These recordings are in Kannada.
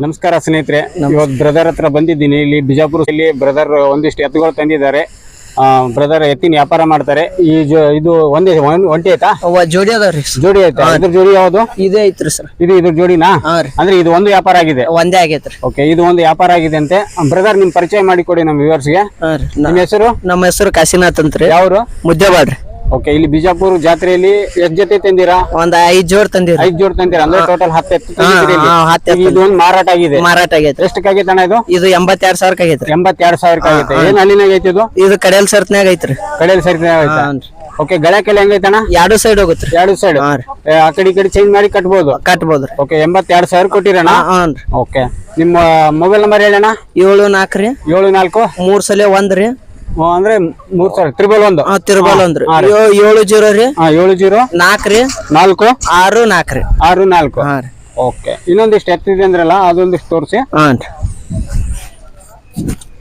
ನಮಸ್ಕಾರ ಸ್ನೇಹಿತರೆ. ಇವತ್ತು ಬ್ರದರ್ ಹತ್ರ ಬಂದಿದ್ದೀನಿ. ಇಲ್ಲಿ ಬಿಜಾಪುರದಲ್ಲಿ ಬ್ರದರ್ ಒಂದಿಷ್ಟು ಎತ್ತುಗಳು ತಂದಿದ್ದಾರೆ. ಬ್ರದರ್ ಎತ್ತಿನ ವ್ಯಾಪಾರ ಮಾಡ್ತಾರೆ. ಈ ಜೊ- ಇದು ಒಂದೇ ಒಂದ್- ಒಂಟಿ ಆಯ್ತಾ? ಅವ ಜೋಡಿ ಅದಾವ್ರಿ ಜೋಡಿ ಆಯ್ತಾ? ಇದ್ರ ಜೋಡಿ ಯಾವುದು? ಇದೇ ಐತ್ರಿ ಸರ್. ಇದು ಇದ್ರ ಜೋಡಿನಾ? ಹಾ ರೀ. ಅಂದ್ರೆ ಇದು ಒಂದು ವ್ಯಾಪಾರ ಆಗಿದೆ. ಒಂದೇ ಆಗೈತ್ರಿ. ಓಕೆ ಇದು ಒಂದು ವ್ಯಾಪಾರ ಆಗಿದೆ ಅಂತೆ. ಬ್ರದರ್ ನಿಮ್ ಪರಿಚಯ ಮಾಡಿಕೊಡಿ ನಮ್ಮ ವ್ಯೂವರ್ಸ್ಗೆ ಹಾ ರೀ. ನ- ನಿಮ್ಮ ಹೆಸರು? ನಮ್ಮ ಹೆಸರು ಕಾಶಿನಾಥ್ ಅಂತ್ರಿ ಯಾವ್ರು? ಮುದ್ದೇಬಾಡ್ರಿ ಓಕೆ ಇಲ್ಲಿ ಬಿಜಾಪುರ ಜಾತ್ರೆಯಲ್ಲಿ ಎಷ್ಟ್ ಜೊತೆ ತಂದಿರಾ? ಒಂದ್ ಐದ್ ಜೋಡ್ ತಂದಿರ ಐದ್ ಜೋಡಿ ತಂದಿರಾ? ಅಂದ್ರೆ ಟೋಟಲ್ ಹತ್ತು ಎತ್ತು ತಂದಿದ್ದೀರಿ ಇಲ್ಲಿ. ಹಾ, ಹತ್ತ್ ಎತ್ತು ಈಗ ಇದು ಒಂದು ಮಾರಾಟ ಆಗಿದೆ. ಮಾರಾಟ ಆಗೈತ್ರಿ ಎಷ್ಟಕ್ಕಾಗೈತೆ ಅಣ್ಣ ಇದು? ಇದು ಎಂಬತ್ತೆರಡ್ ಸಾವಿರಕ್ಕೆ ಆಗೈತ್ರಿ ಎಂಬತ್ತೆರಡು ಸಾವಿರಕ್ಕೆ ಆಗೈತೆ. ಏನ್ ಅಲ್ಲಿನಾಗ ಐತಿ ಇದು? ಇದು ಕಡೆಯಲ್ ಸರ್ತ್ನಾಗ ಐತ್ರಿ ಕಡೆಯಲ್ಲಿ ಸರಿ ಓಕೆ ಹಾನ್ರಿ. ಓಕೆ ಹೆಂಗೈತೆ ಅಣ್ಣ? ಎರಡು ಸೈಡ್ ಹೋಗುತ್ತೆ ಎರಡು ಸೈಡ್ ಹಾ ರೀ ಆ ಕಡೆ ಈ ಕಡೆ ಚೇಂಜ್ ಮಾಡಿ ಕಟ್ಬೋದು? ಕಟ್ಬಹುದು ಓಕೆ ಎಂಬತ್ತೆರಡು ಸಾವಿರ ಕೊಟ್ಟಿರಣ್ಣ? ಓಕೆ ನಿಮ್ಮ ಮೊಬೈಲ್ ನಂಬರ್ ಹೇಳಣ್ಣ? ಏಳು ನಾಲ್ಕು ರೀ. ಏಳು ನಾಲ್ಕು? ಮೂರ್ ಸಲ ಒಂದ್ ರೀ. ಆ, ಅಂದ್ರೆ ಮೂರ್ ಸಾವಿರ ತ್ರಿಬಲ್ ಒಂದು. ಆ, ತಿರುಬಲ್ ಒಂದ್ರಿ ಏ- ಏಳು ಜೀರೋ ರೀ? ಹಾ ಏಳು ಜೀರೋ. ನಾಲ್ಕು ರೀ? ನಾಲ್ಕು? ಆರು ನಾಲ್ಕು ರೀ. ಆರು ನಾಲ್ಕು. ಹಾ ರೀ. ಓಕೆ. ಇನ್ನೊಂದಿಷ್ಟು ಎತ್ತಿದೆ ಅಂದ್ರಲ್ಲ ಅದೊಂದಿಷ್ಟು ತೋರಿಸಿ. ಹಾ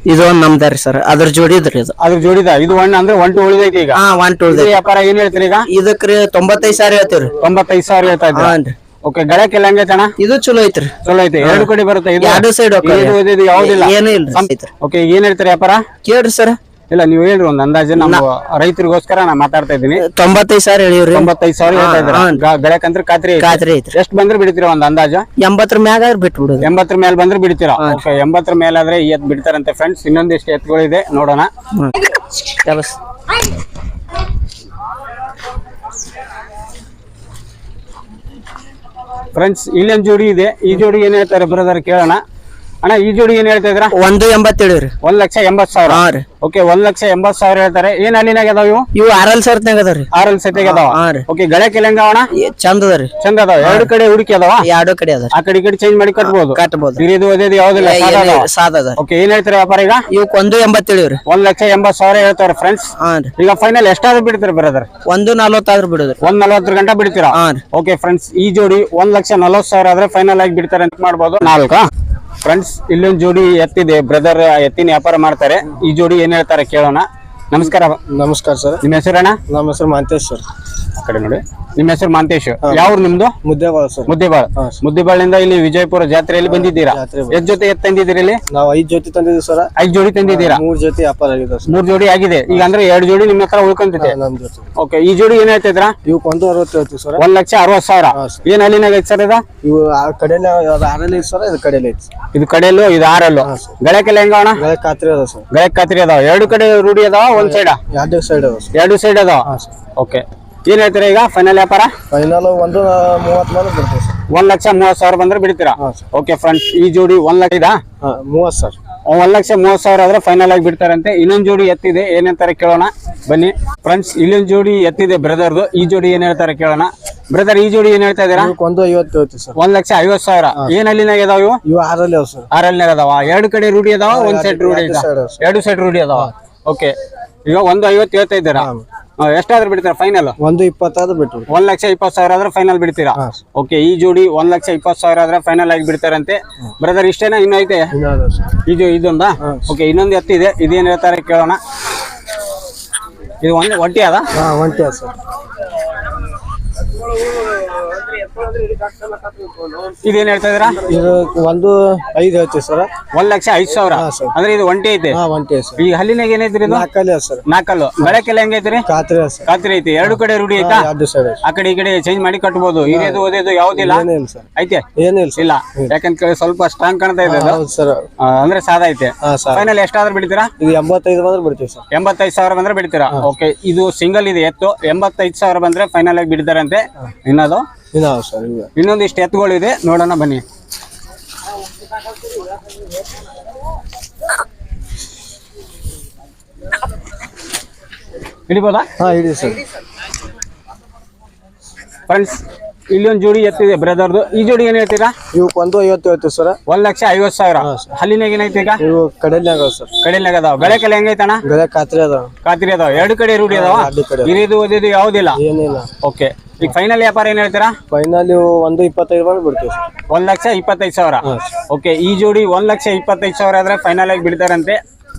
ಇದು ಒಂದ್ ನಮ್ದಾರಿ ಸರ್. ಅದ್ರ ಜೋಡಿ ಇದ್ರಿ ಇದು. ಅದ್ರ ಜೋಡಿದ ಇದು? ಒಣ್ಣ ಅಂದ್ರೆ ಒಂಟು ಉಳಿದೈತಿ ಈಗ? ಹಾ ಒನ್ ಟೂ ಇದು ವ್ಯಾಪಾರ ಏನ್ ಹೇಳ್ತೀರಿ ಈಗ? ಇದಕ್ರಿ ತೊಂಬತ್ತೈದು ಸಾವಿರ ಹೇಳ್ತೀವ್ರಿ. ತೊಂಬತ್ತೈದು ಸಾವಿರ ಹೇಳ್ತಾ ಇದ್ದಾರೆ? ಹಾನ್ರಿ ಓಕೆ ಗಳಕ್ಕೆಲ್ಲ ಅಣ್ಣ ಇದು ಚಲೋ ಐತ್ರಿ. ಚಲೋ ಐತೆ. ಎರಡು ಕಡೆ ಬರುತ್ತೆ ಇದು? ಎರಡು ಸೈಡ್ ಇದು ಇದು ಯಾವ್ದಿಲ್ಲ? ಏನು ಇಲ್ಲ ಐತ್ರಿ ಓಕೆ ಏನ್ ಹೇಳ್ತೀರಿ ವ್ಯಾಪಾರ? ಕೇಳ್ರಿ ಸರ್. ಇಲ್ಲ ನೀವು ಹೇಳ್ರಿ ಒಂದು ಅಂದಾಜು. ನಮ್ಮ ರೈತರಿಗೋಸ್ಕರ ನಾ ಮಾತಾಡ್ತಾ ಇದ್ದೀನಿ. ತೊಂಬತ್ತೈದು ಸಾವಿರ ಹೇಳಿವ್ರಿ. ತೊಂಬತ್ತೈದು ಸಾವಿರ ಬೆಳಕಂದ್ರೆ ಖಾತ್ರಿ ಖಾತ್ರಿ ಐತ್ರಿ. ಎಷ್ಟು ಬಂದ್ರೆ ಬಿಡ್ತೀರಾ ಒಂದು ಅಂದಾಜು? ಎಂಬತ್ತರ ಮ್ಯಾಗ ಬಿಟ್ಟು ಬಿಡುದು ಎಂಬತ್ತರ ಮೇಲೆ ಬಂದ್ರೆ ಬಿಡ್ತೀರಾ? ಓಕೆ ಎಂಬತ್ತರ ಮೇಲಾದ್ರೆ ಆದ್ರೆ ಎತ್ ಬಿಡ್ತಾರಂತೆ ಫ್ರೆಂಡ್ಸ್ ಇನ್ನೊಂದಿಷ್ಟು ಎತ್ಗಳಿದೆ ನೋಡೋಣ. ಫ್ರೆಂಡ್ಸ್ ಇಲ್ಲೊಂದು ಜೋಡಿ ಇದೆ. ಈ ಜೋಡಿ ಏನ್ ಹೇಳ್ತಾರೆ ಬ್ರದರ್ ಕೇಳೋಣ. ಅಣ್ಣ ಈ ಜೋಡಿ ಏನ್ ಹೇಳ್ತಾ ಇದ್ರ ಒಂದು ರೀ. ಒಂದ್ ಲಕ್ಷ ಎಂಬತ್ ಸಾವಿರ? ಹಾ ರೀ. ಓಕೆ ಒಂದ್ ಲಕ್ಷ ಎಂಬತ್ ಸಾವಿರ ಹೇಳ್ತಾರೆ. ಏನ್ ಅಲ್ಲಿನಾಗ ಅದಾವ ಇವು? ಇವು ಆರಲ್ ಸರ್ತ್ನಾಗ ಅದಾವ್ರಿ ಆರಲ್ ಸೆತೆಗೆ ಅದಾವ? ಹಾ ರೀ. ಓಕೆ ಗಳೆ ಕೆಲಂಗ ಅಣ್ಣ? ಚಂದ ಅದ ರೀ. ಚಂದ ಅದಾವ? ಎರಡು ಕಡೆ ಹುಡುಕಿ ಅದಾವ? ಎರಡು ಕಡೆ ಅದ ಆ ಕಡೆ ಈ ಕಡೆ ಚೇಂಜ್ ಮಾಡಿ ಕಟ್ಬೋದು? ಕಟ್ಬೋದು. ಇದು ಓದಿದ್ದು ಯಾವ್ದಿಲ್ಲ ಸಾದಾ ಅದಾವ. ಓಕೆ ಏನ್ ಹೇಳ್ತಾರೆ ವ್ಯಾಪಾರ ಈಗ? ಇವಕ್ ಒಂದು ಎಂಬತ್ತೇಳಿವ್ರಿ ಒಂದ್ ಲಕ್ಷ ಎಂಬತ್ ಸಾವಿರ ಹೇಳ್ತಾರೆ ಫ್ರೆಂಡ್ಸ್ ಹಾ ರೀ. ಈಗ ಫೈನಲ್ ಎಷ್ಟಾದ್ರೂ ಬಿಡ್ತಾರೆ ಬ್ರದರ್ ಒಂದು ನಲ್ವತ್ತಾದ್ರೂ ಬಿಡುದ್ರಿ ಒಂದ್ ನಲ್ವತ್ತರ ಗಂಟೆ ಬಿಡ್ತೀರಾ? ಹಾ ರೀ. ಓಕೆ ಫ್ರೆಂಡ್ಸ್ ಈ ಜೋಡಿ ಒಂದ್ ಲಕ್ಷ ನಲವತ್ತು ಸಾವಿರ ಆದ್ರೆ ಫೈನಲ್ ಆಗಿ ಬಿಡ್ತಾರೆ ಅಂತ ಮಾಡ್ಬೋದು. ನಾಲ್ಕು? ಫ್ರೆಂಡ್ಸ್ ಇಲ್ಲೊಂದು ಜೋಡಿ ಎತ್ತಿದೆ. ಬ್ರದರ್ ಎತ್ತಿನ ವ್ಯಾಪಾರ ಮಾಡ್ತಾರೆ. ಈ ಜೋಡಿ ಏನ್ ಹೇಳ್ತಾರೆ ಕೇಳೋಣ. ನಮಸ್ಕಾರ. ನಮಸ್ಕಾರ ಸರ್. ನಿಮ್ಮ ಹೆಸರಣ್ಣ ನಮ್ಮ ಹೆಸರು ಮಾಂತೇಶ್ ಸರ್. ಆ ಕಡೆ ನೋಡಿ. ನಿಮ್ಮ ಹೆಸರು ಮಾಂತೇಶ್. ಯಾವ ನಿಮ್ದು? ಮುದ್ದೇಬಾಳ ಸರ್. ಮುದ್ದೆಬಾಳ್ ಮುದ್ದೆಬಾಳಿಂದ ಇಲ್ಲಿ ವಿಜಯಪುರ ಜಾತ್ರೆಯಲ್ಲಿ ಬಂದಿದ್ದೀರಾ? ಜಾತ್ರೆ ಎಷ್ಟ್ ಜೊತೆ ಎತ್ ತಂದಿದ್ದೀರಿ ಇಲ್ಲಿ? ನಾವು ಐದ್ ಜೊತೆ ತಂದಿದ್ದೀವಿ ಸರ್. ಐದ್ ಜೋಡಿ ತಂದಿದ್ದೀರಾ? ಮೂರ್ ಜೊತೆ ವ್ಯಾಪಾರ ಆಗಿದೆ ಸರ್. ಮೂರ್ ಜೋಡಿ ಆಗಿದೆ. ಈಗ ಅಂದ್ರೆ ಎರಡ್ ಜೋಡಿ ನಿಮ್ಮ ಹತ್ರ ಉಳ್ಕೊಂತಿದೆ. ನಮ್ ಜೊತೆ. ಓಕೆ ಈ ಜೋಡಿ ಏನ್ ಹೇಳ್ತಿದ್ರ ಇವಕ್ಕೆ ಒಂದು ಅರವತ್ತು ಹೇಳ್ತೀವಿ ಸರ್. ಒಂದ್ ಲಕ್ಷ ಅರವತ್ ಸಾವಿರ. ಏನ್ ಅಲ್ಲಿನಾಗ ಐತೆ ಸರ್ ಇದು? ಇವು ಆ ಕಡೆನೇ ಅದು ಆರಲ್ಲಿ ಐತೆ ಸರ್ ಇದು ಕಡೆಯಲ್ಲಿ ಐತೆ ಇದು ಕಡೆಯಲ್ಲೂ ಇದು ಆರಲ್ಲೂ. ಗಳಕ್ಕೆಲ್ಲ ಹೆಂಗ ಅಣ್ಣ ಗಳ ಖಾತ್ರಿ ಅದ ಸರ್. ಖಾತ್ರಿ ಅದಾವ. ಎರಡು ಕಡೆ ರೂಢಿ ಅದಾವ ಒಂದ್ ಸೈಡ್ ಎರಡು ಸೈಡ್ ಎರಡು ಸೈಡ್ ಅದಾವ ಓಕೆ ಏನ್ ಹೇಳ್ತೀರಾ ಈಗ ಫೈನಲ್ ವ್ಯಾಪಾರ? ಫೈನಲ್ ಒಂದು ಮೂವತ್ ಮೇಲೆ ಬರ್ತದೆ ಸರ್ ಒಂದ್ ಲಕ್ಷ ಮೂವತ್ ಸಾವಿರ ಬಂದ್ರೆ ಬಿಡ್ತೀರಾ? ಓಕೆ ಫ್ರೆಂಡ್ಸ್ ಈ ಜೋಡಿ ಒಂದ್ ಲಕ್ಷ ಇದಾ? ಹಾಂ ಮೂವತ್ತು ಸರ್ ಒಂದ್ ಲಕ್ಷ ಮೂವತ್ ಸಾವಿರ ಆದ್ರೆ ಫೈನಲ್ ಆಗಿ ಬಿಡ್ತಾರಂತೆ. ಇನ್ನೊಂದ್ ಜೋಡಿ ಎತ್ತಿದೆ ಏನಂತಾರೆ ಕೇಳೋಣ. ಬನ್ನಿ. ಫ್ರೆಂಡ್ಸ್ ಇಲ್ಲೊಂದ್ ಜೋಡಿ ಎತ್ತಿದೆ ಬ್ರದರ್ದು. ಈ ಜೋಡಿ ಏನ್ ಹೇಳ್ತಾರೆ ಕೇಳೋಣ. ಬ್ರದರ್ ಈ ಜೋಡಿ ಏನ್ ಹೇಳ್ತಾ ಇದೀರಾ ಒಂದು ಐವತ್ತು ಸರ್ ಒಂದ್ ಲಕ್ಷ ಐವತ್ ಸಾವಿರ. ಏನ್ ಅಲ್ಲಿನಾಗ ಇದಾವ ಇವು? ಇವು ಆರಲ್ಲಿ ಅವ ಸರ್ ಆರಲ್ನಾಗ ಅದಾವ ಎರಡು ಕಡೆ ರೂಢಿ ಅದಾವ ಒಂದ್ ಸೈಡ್ ರೂಢಿ ಎರಡು ಸೈಡ್ ರೂಢಿ ಅದಾವ? ಓಕೆ ಈಗ ಒಂದು ಐವತ್ತು ಹೇಳ್ತಾ ಇದ್ದೀರಾ? ಎಷ್ಟಾದ್ರೂ ಬಿಡ್ತೀರಾ ಫೈನಲ್ ಒಂದು ಇಪ್ಪತ್ತಾದ್ರೂ ಬಿಟ್ಟು ಒಂದ್ ಲಕ್ಷ ಇಪ್ಪತ್ತು ಸಾವಿರ ಆದ್ರೆ ಫೈನಲ್ ಬಿಡ್ತೀರಾ? ಓಕೆ ಈ ಜೋಡಿ ಒಂದ್ ಲಕ್ಷ ಇಪ್ಪತ್ತು ಸಾವಿರ ಆದ್ರೆ ಫೈನಲ್ ಆಗಿ ಬಿಡ್ತಾರಂತೆ. ಬ್ರದರ್ ಇಷ್ಟೇನಾ? ಇನ್ನೂ ಐತೆ? ಇದು ಇದೊಂದಾ? ಓಕೆ ಇನ್ನೊಂದು ಎತ್ತಿದೆ ಇದೇನು ಹೇಳ್ತಾರೆ ಕೇಳೋಣ. ಇದು ಒಂದು ಒಂಟಿ ಅದ? ಒಂಟಿ ಸರ್. ಇದೇನ್ ಹೇಳ್ತಾ ಇದೀರಾ ಇದು ಒಂದು ಐದು ಹೇಳ್ತೀವಿ ಸರ್. ಒಂದ್ ಲಕ್ಷ ಐದು ಸಾವಿರ? ಸರ್. ಅಂದ್ರೆ ಇದು ಒಂಟಿ ಐತೆ? ಹಾ ಒಂಟಿ ಅದ ಸರ್. ಈ ಹಲ್ಲಿನಾಗ ಏನೈತ್ರಿ ಇದು? ನಾಲ್ಕಲ್ಲಿ ಸರ್. ನಾಲ್ಕಲ್ಲು ಬೆಳಕೆಲ್ಲ ಹೆಂಗೈತ್ರಿ? ಖಾತ್ರಿ ಸರ್. ಖಾತ್ರಿ ಐತಿ. ಎರಡು ಕಡೆ ರೂಢಿ ಐತಾ ಎರಡು ಆ ಕಡೆ ಈ ಕಡೆ ಚೇಂಜ್ ಮಾಡಿ ಕಟ್ಬೋದು. ಹಿರಿಯದು ಓದೋದು ಯಾವ್ದಿಲ್ಲ ಏನಿಲ್ಲ ಸರ್. ಐತೆ? ಏನಿಲ್ಲ ಇಲ್ಲ. ಯಾಕಂತ ಸ್ವಲ್ಪ ಸ್ಟ್ರಾಂಗ್ ಕಾಣ್ತಾ ಇದೆ ಅದು. ಹೌದು ಸರ್. ಅಂದ್ರೆ ಸಾದಾ ಐತೆ. ಫೈನಲ್ ಎಷ್ಟಾದ್ರೂ ಬಿಡ್ತೀರಾ? ಇದು ಎಂಬತ್ತೈದು ಬಂದ್ರೆ ಬಿಡ್ತೀವಿ ಸರ್. ಎಂಬತ್ತೈದು ಸಾವಿರ ಬಂದ್ರೆ ಬಿಡ್ತೀರಾ? ಓಕೆ ಇದು ಸಿಂಗಲ್ ಇದೆ ಎತ್ತು. ಎಂಬತ್ತೈದು ಸಾವಿರ ಬಂದ್ರೆ ಫೈನಲ್ ಆಗಿ ಬಿಡ್ತಾರಂತೆ. ಇನ್ನದು ಇನ್ನ ಸರ್ ಇವೆ ಇನ್ನೊಂದಿಷ್ಟು ಎತ್ತುಗಳಿದೆ. ನೋಡೋಣ ಬನ್ನಿ. ಹಿಡಿಬೋದಾ? ಹಾಂ ಸರ್. ಫ್ರೆಂಡ್ಸ್ ಇಲ್ಲಿ ಒಂದು ಜೋಡಿ ಎತ್ತಿದೆ ಬ್ರದರ್ದು. ಈ ಜೋಡಿ ಏನ್ ಹೇಳ್ತೀರಾ? ಇವಕ್ಕೆ ಒಂದು ಐವತ್ತು ಐವತ್ತು ಸರ್. ಒಂದ್ ಲಕ್ಷ ಐವತ್ ಸಾವಿರ. ಹಲ್ಲಿನಾಗ ಏನೈತೆ ಈಗ? ಇವು ಕಡೆಯಲ್ಲಿ ಸರ್. ಕಡೆನಾಗ ಅದಾವ. ಬೆಳೆ ಕಲೆ ಹೆಂಗೈತಣ ಬೆಳೆ ಖಾತ್ರಿ ಅದಾವ. ಖಾತ್ರಿ ಅದಾವ. ಎರಡು ಕಡೆ ರೂಢಿ ಅದಾವ? ಇರಿದು ಹಿರಿದು ಓದಿದ್ದು ಯಾವುದಿಲ್ಲ? ಏನಿಲ್ಲ. ಓಕೆ. ಈಗ ಫೈನಲ್ ವ್ಯಾಪಾರ ಏನ್ ಹೇಳ್ತೀರಾ? ಫೈನಲ್ ಒಂದು ಇಪ್ಪತ್ತೈದು ಬಂದ್ರೆ ಬಿಡ್ತೀವಿ ಸರ್. ಒಂದ್ ಲಕ್ಷ ಇಪ್ಪತ್ತೈದು ಸಾವಿರ. ಓಕೆ ಈ ಜೋಡಿ ಒಂದ್ ಲಕ್ಷ ಇಪ್ಪತ್ತೈದು ಸಾವಿರ ಆದ್ರೆ ಫೈನಲ್ ಆಗಿ ಬಿಡ್ತಾರಂತೆ.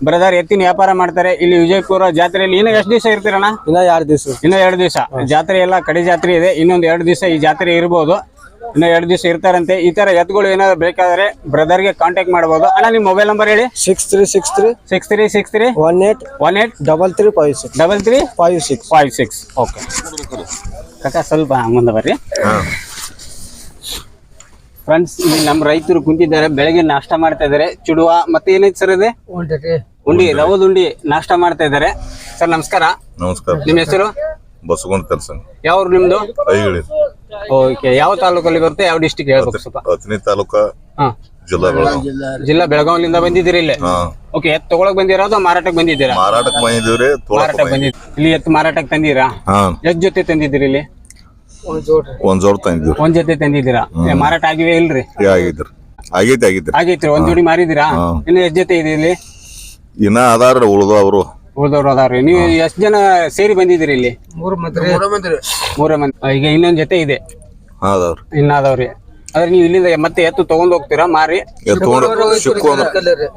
ಬ್ರದರ್ ಎತ್ತಿನ ವ್ಯಾಪಾರ ಮಾಡ್ತಾರೆ. ಇಲ್ಲಿ ವಿಜಯಪುರ ಜಾತ್ರೆಯಲ್ಲಿ ಇನ್ನು ಎಷ್ಟು ದಿವಸ ಇರ್ತೀರಣ್ಣ? ಇನ್ನ ಎರಡು ದಿವಸ ಇನ್ನೂ ಎರಡು ದಿವಸ. ಜಾತ್ರೆ ಎಲ್ಲ ಕಡೆ ಜಾತ್ರೆ ಇದೆ. ಇನ್ನೊಂದು ಎರಡು ದಿವಸ ಈ ಜಾತ್ರೆ ಇರ್ಬೋದು. ಇನ್ನು ಎರಡು ದಿವಸ ಇರ್ತಾರಂತೆ. ಈ ತರ ಎತ್ಗಳು ಏನಾದ್ರು ಬೇಕಾದ್ರೆ ಬ್ರದರ್ಗೆ ಕಾಂಟ್ಯಾಕ್ಟ್ ಮಾಡಬಹುದು ಅಣ್ಣ ನಿಮ್ ಮೊಬೈಲ್ ನಂಬರ್ ಹೇಳಿ. Six three six three six three six three one eight one eight double three five six double three five six five six okay ಕಾಕ ಸ್ವಲ್ಪ ಮುಂದೆ ಬರ್ರಿ. ಫ್ರೆಂಡ್ಸ್ ಇಲ್ಲಿ ನಮ್ಮ ರೈತರು ಕುಂತಿದ್ದಾರೆ ಬೆಳಗ್ಗೆ ನಾಷ್ಟ ಮಾಡ್ತಾ ಇದ್ದಾರೆ. ಚುಡುವ ಮತ್ತೆ ಏನೈತೆ ಸರ್ ಇದೆ? ಉಂಡಿ ರವದ ಉಂಡಿ ನಾಷ್ಟ ಮಾಡ್ತಾ ಇದ್ದಾರೆ. ಸರ್ ನಮಸ್ಕಾರ. ನಮಸ್ಕಾರ. ನಿಮ್ಮ ಹೆಸರು? ಬಸಗೊಂಡ್ ಕಲ್ಸ ಯಾವ ನಿಮ್ದು? ಐಗಳಿ ಓಕೆ ಯಾವ ತಾಲೂಕಲ್ಲಿ ಬರುತ್ತೆ? ಯಾವ ಡಿಸ್ಟಿಕ್ ಹೇಳ್ಬೇಕು ಸ್ವಲ್ಪ. ಹತ್ತನೇ ತಾಲೂಕ ಹಾ. ಜಿಲ್ಲಾ ಬೆಳಗಾವ್ ಜಿಲ್ಲಾ ಬಂದಿದ್ದೀರಿ ಇಲ್ಲಿ? ಹಾ. ಓಕೆ ಎತ್ ತಗೊಳಕ್ ಬಂದಿರಾ ಅಥವಾ ಮಾರಾಟಕ್ಕೆ ಬಂದಿದ್ದೀರಾ? ಮಾರಾಟಕ್ಕೆ ಬಂದಿದ್ದೀವ್ರಿ ತೊಳಕ್ ಮಾರಾಟಕ್ಕೆ ಬಂದಿದ್ದೀರಿ? ಇಲ್ಲಿ ಎತ್ ಮಾರಾಟಕ್ ತಂದಿರಾ? ಹಾ. ಎಷ್ಟ್ ಜೊತೆ ತಂದಿದ್ದೀರಿ ಇಲ್ಲಿ? ಒಂದ್ ಜೋಡ್ ತಂದಿದ್ರಿ ಒಂದ್ ಜೊತೆ ತಂದಿದ್ದೀರಾ? ಏ, ಮಾರಾಟ ಆಗಿವೆ ಇಲ್ರಿ? ಆಗಿದ್ರಿ. ಆಗೈತಿ ಆಗಿದ್ರಿ ಆಗೈತ್ರಿ ಒಂದ್ ಜೋಡಿ ಮಾರಿದಿರಾ ಇನ್ನ ಇನ್ನು ಎಷ್ಟ್ ಜೊತೆ ಇದೆ ಇಲ್ಲಿ? ಇನ್ನ ಅದಾರ ಉಳ್ದು ಅವರು ಉಳ್ದವ್ರು ಅದಾವ್ರಿ ನೀವು ಎಷ್ಟ್ ಜನ ಸೇರಿ ಬಂದಿದ್ದೀರಿ ಇಲ್ಲಿ? ಮೂರ ಮಂದಿ ಈಗ ಇನ್ನೊಂದ್ ಜೊತೆ ಇದೆ. ಹಾ ಅದಾವ್ರಿ. ಇನ್ನ ಅದಾವ್ರಿ. ಆದ್ರೆ ನೀವು ಇಲ್ಲಿಂದ ಮತ್ತೆ ಎತ್ತು ತಗೊಂಡ್ ಹೋಗ್ತೀರಾ? ಮಾರಿ.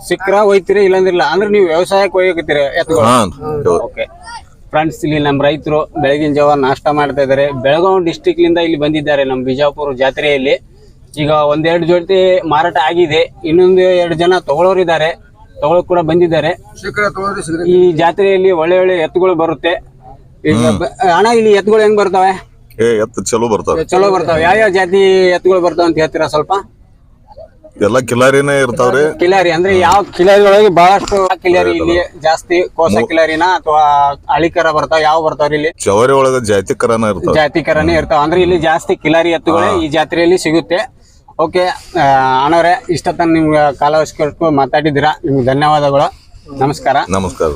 ಸಿಕ್ಕ್ರ ಹೋಯ್ತೀರಿ ಇಲ್ಲಂದ್ರಿಲ್ಲ ಅಂದ್ರೆ ನೀವು ವ್ಯವಸಾಯಕ್ಕೆ ಹೋಗ್ತೀರ ಓಕೆ. ಫ್ರೆಂಡ್ಸ್ ಇಲ್ಲಿ ನಮ್ಮ ರೈತರು ಬೆಳಗಿನ ಜಾವ ನಾಷ್ಟ ಮಾಡ್ತಾ ಇದ್ದಾರೆ. ಬೆಳಗಾವಿ ಡಿಸ್ಟಿಕ್ ಲಿಂದ ಇಲ್ಲಿ ಬಂದಿದ್ದಾರೆ ನಮ್ಮ ಬಿಜಾಪುರ ಜಾತ್ರೆಯಲ್ಲಿ. ಈಗ ಒಂದೆರಡು ಜೊತೆ ಮಾರಾಟ ಆಗಿದೆ. ಇನ್ನೊಂದು ಎರಡು ಜನ ತಗೊಳ್ಳೋರಿದ್ದಾರೆ ತಗೊಳಕ್ ಕೂಡ ಬಂದಿದ್ದಾರೆ. ಈ ಜಾತ್ರೆಯಲ್ಲಿ ಒಳ್ಳೆ ಒಳ್ಳೆ ಎತ್ತುಗಳು ಬರುತ್ತೆ. ಅಣ್ಣ ಇಲ್ಲಿ ಎತ್ತುಗಳು ಹೆಂಗ್ ಬರ್ತವೆ? ಏ ಎತ್ತು ಚಲೋ ಬರ್ತಾವ. ಚಲೋ ಬರ್ತಾವ. ಯಾವ ಯಾವ ಜಾತಿ ಎತ್ತುಗಳು ಬರ್ತಾವ ಅಂತ ಹೇಳ್ತೀರಾ ಸ್ವಲ್ಪ? ಎಲ್ಲಾ ಕಿಲಾರಿನೇ ಇರ್ತಾವ್ರಿ. ಕಿಲಾರಿ ಅಂದ್ರೆ ಯಾವ ಕಿಲಾರಿ ಒಳಗೆ ಬಹಳಷ್ಟು ಕಿಲಾರಿ ಇಲ್ಲಿ ಜಾಸ್ತಿ ಕೋಸ ಕಿಲಾರಿನ ಅಥವಾ ಅಳಿಕರ ಬರ್ತಾವ? ಯಾವ ಬರ್ತಾವ್ರಿ ಇಲ್ಲಿ? ಜವರಿ ಒಳಗ ಜಾತಿ ಕರನ ಇರ್ತಾವ. ಜಾತಿಕರನೇ ಇರ್ತಾವ. ಅಂದ್ರೆ ಇಲ್ಲಿ ಜಾಸ್ತಿ ಕಿಲಾರಿ ಎತ್ತುಗಳು ಈ ಜಾತ್ರೆಯಲ್ಲಿ ಸಿಗುತ್ತೆ. ಓಕೆ ಅಣ್ಣವ್ರೆ ಇಷ್ಟ ತನಕ ನಿಮ್ಗೆ ಕಾಲಾವಶ್ಯಕ ಮಾತಾಡಿದ್ದೀರಾ. ನಿಮ್ಗೆ ಧನ್ಯವಾದಗಳು. ನಮಸ್ಕಾರ. ನಮಸ್ಕಾರ.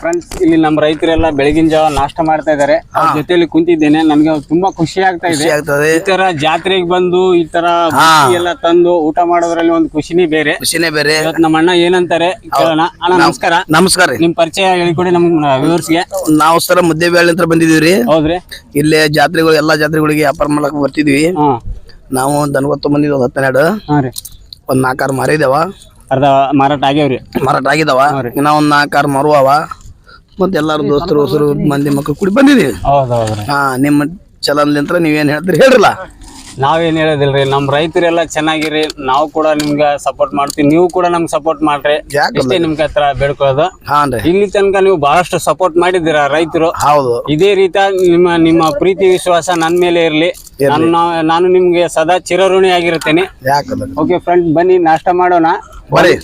ಫ್ರೆಂಡ್ಸ್ ಇಲ್ಲಿ ನಮ್ಮ ರೈತರೆಲ್ಲ ಬೆಳಗಿನ ಜಾವ ನಾಷ್ಟ ಮಾಡ್ತಾ ಇದ್ದಾರೆ ಅವ್ರ ಜೊತೆಯಲ್ಲಿ ಕುಂತಿದ್ದೇನೆ. ನಮ್ಗೆ ತುಂಬಾ ಖುಷಿ ಆಗ್ತಾ ಇದೆ. ಆಗ್ತದೆ ಈ ತರ ಜಾತ್ರೆಗೆ ಬಂದು ಈ ತರ ಬುತ್ತಿ ಎಲ್ಲ ತಂದು ಊಟ ಮಾಡೋದ್ರಲ್ಲಿ ಒಂದು ಖುಷಿನೇ ಬೇರೆ. ಖುಷಿನೇ ಬೇರೆ. ಇವತ್ತು ನಮ್ಮ ಅಣ್ಣ ಏನಂತಾರೆ ಕೇಳೋಣ. ಅಣ್ಣ ನಮಸ್ಕಾರ. ನಮಸ್ಕಾರ ನಿಮ್ ಪರಿಚಯ ಹೇಳಿಕೊಡಿ ನಮ್ ವ್ಯೂವರ್ಸ್ಗೆ ನಾವು ಸರ ಮುದ್ದೆ ಬೇಳೆ ಅಂತ ಬಂದಿದೀವ್ರಿ ಹೌದ್ರಿ. ಇಲ್ಲೇ ಜಾತ್ರೆಗಳು ಎಲ್ಲಾ ಜಾತ್ರೆಗಳಿಗೆ ವ್ಯಾಪಾರ ಮಾಡಕ್ ಬರ್ತಿದ್ವಿ. ನಾವು ದನಗೊತ್ತು ಬಂದಿದ್ವಿ ಒಂದ್ ಹತ್ತೆರಡು. ಒಂದ್ ನಾಲ್ಕಾರು ಮಾರಿದಾವ ಅರ್ಧ ಮಾರಾಟ ಆಗ್ಯಾವ್ರಿ. ಮಾರಾಟ ಆಗಿದಾವ. ಇನ್ನ ಒಂದ್ ನಾಲ್ಕಾರು ಮರುವವ ಮತ್ತೆ ಎಲ್ಲಾರು ದೋಸ್ತರು ಹೊಸರು ಮಂದಿ ಮಕ್ಕಳು ಕೂಡಿ ಬಂದಿದೀವಿ. ಹಾ ನಿಮ್ಮ ಚಲನ್ಲಿಂತ್ರ ನೀವೇನ್ ಹೇಳ್ತೀರಿ ಹೇಳ್ರಲ್ಲ? ನಾವೇನ್ ಹೇಳೋದಿಲ್ರಿ ನಮ್ಮ ರೈತರೆಲ್ಲ ಚೆನ್ನಾಗಿರಿ ನಾವು ಕೂಡ ನಿಮ್ಗೆ ಸಪೋರ್ಟ್ ಮಾಡ್ತೀವಿ ನೀವು ಕೂಡ ನಮ್ಗೆ ಸಪೋರ್ಟ್ ಮಾಡ್ರಿ. ಯಾಕಲ್ಲ? ಇಷ್ಟೇ ನಿಮ್ಗೆ ಹತ್ರ ಬೇಡ್ಕೊಳ್ಳೋದು. ಹಾನ್ರಿ ಇಲ್ಲಿ ತನಕ ನೀವು ಬಹಳಷ್ಟು ಸಪೋರ್ಟ್ ಮಾಡಿದ್ದೀರಾ ರೈತರು? ಹೌದು. ಇದೇ ರೀತಿ ನಿಮ್ಮ ನಿಮ್ಮ ಪ್ರೀತಿ ವಿಶ್ವಾಸ ನನ್ನ ಮೇಲೆ ಇರಲಿ. ನಾನು ನಾನು ನಿಮ್ಗೆ ಸದಾ ಚಿರಋಣಿ ಆಗಿರ್ತೇನೆ. ಓಕೆ ಫ್ರೆಂಡ್ ಬನ್ನಿ ನಾಷ್ಟ ಮಾಡೋಣ. ಬರ್ರಿ